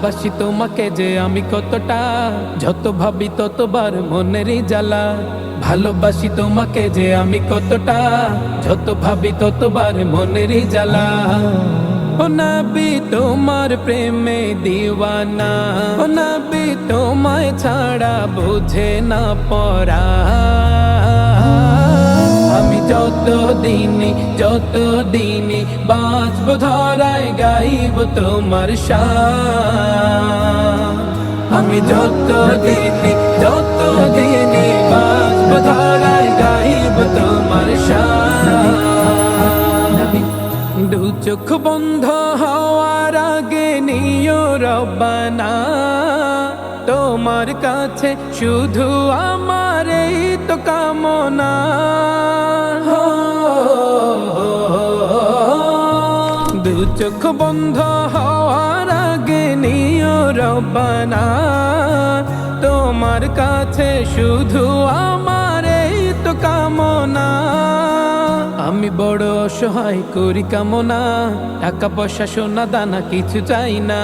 ভালোবাসি তোমাকে যে আমি কতটা। যত ভাবি ততবার মনেরই জ্বালা। ভালোবাসি তোমাকে যে আমি কতটা। যত ভাবি ততবার মনেরই জ্বালা। নবী, তোমার প্রেমে দিওয়ানা। ও নবী, তোমায় ছাড়া বুঝে না পড়া। আমি যত দিনে যত দিনে বাঁচব, ধরায় গাইব তোমার শান আমি যত দিনে যত দিনে বাঁচব ধরায় গাইব তোমার দু চোখ বন্ধ হওয়ার আগে নিও রব্বানা। তোমার কাছে শুধু আমার এই তো কামনা। দু চোখ বন্ধ নিও রব্বানা, তোমার কাছে শুধু আমার এই তো কামনা। আমি বড় অসহায়, করি কামনা, টাকা পয়সা, সোনা, দানা, কিছু চাই না।